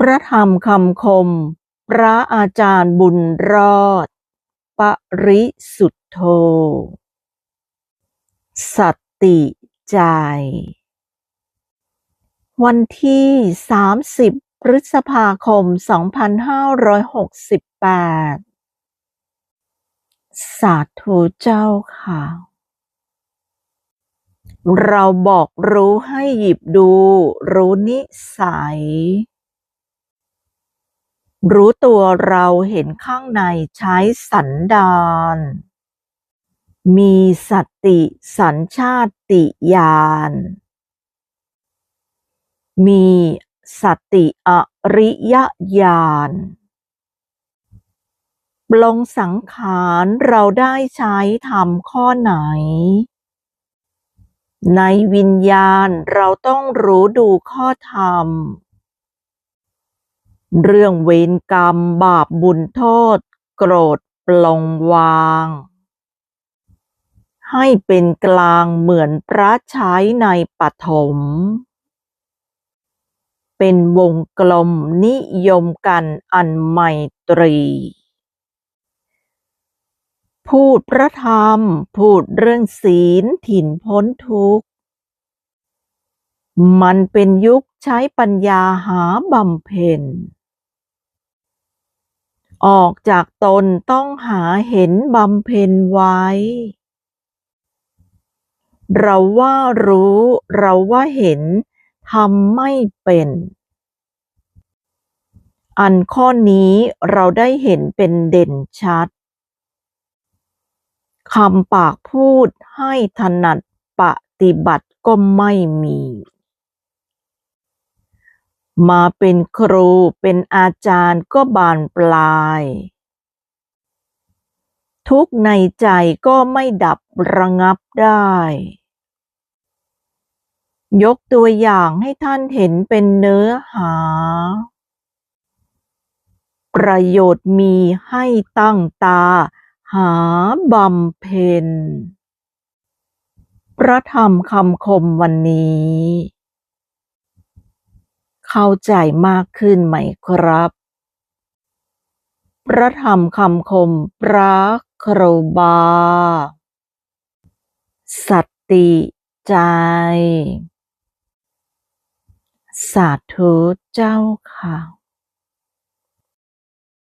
พระธรรมคำคม พระอาจารย์บุญรอด ปริสุทธโธ สัตติใจ วันที่ 30 พฤษภาคม 2568 สาธุเจ้าค่ะ เราบอกรู้ให้หยิบดูรู้นิสัย รู้ตัวเราเห็นข้างในใช้สันดาน มีสติสัญชาติญาณ มีสติอริยญาณปลงสังขารเราได้ใช้ทำข้อไหน ในวิญญาณเราต้องรู้ดูข้อธรรม เรื่องเวรกรรมบาปบุญโทษ โกรธปลงวาง ให้เป็นกลางเหมือนพระใช้ในปฐม เป็นวงกลมนิยมกันอันไมตรี พูดพระธรรม พูดเรื่องศีลถิ่นพ้นทุกข์ มันเป็นยุคใช้ปัญญาหาบำเพ็ญ ออกจากตนต้องหาเห็นบำเพ็ญไว้ เราว่ารู้เราว่าเห็นทำไม่เป็น อันข้อนี้เราได้เห็นเป็นเด่นชัดคำปากพูดให้ถนัดปฏิบัติก็ไม่มี มาเป็นครูเป็นอาจารย์ก็บานปลาย ทุกในใจก็ไม่ดับระงับได้ ยกตัวอย่างให้ท่านเห็นเป็นเนื้อหา ประโยชน์มีให้ตั้งตา หาบำเพ็ญ พระธรรมคำคมวันนี้ เข้าใจมากขึ้นไหมครับ พระธรรมคำคมพระครูบา สัตติใจ สาธุเจ้าค่ะ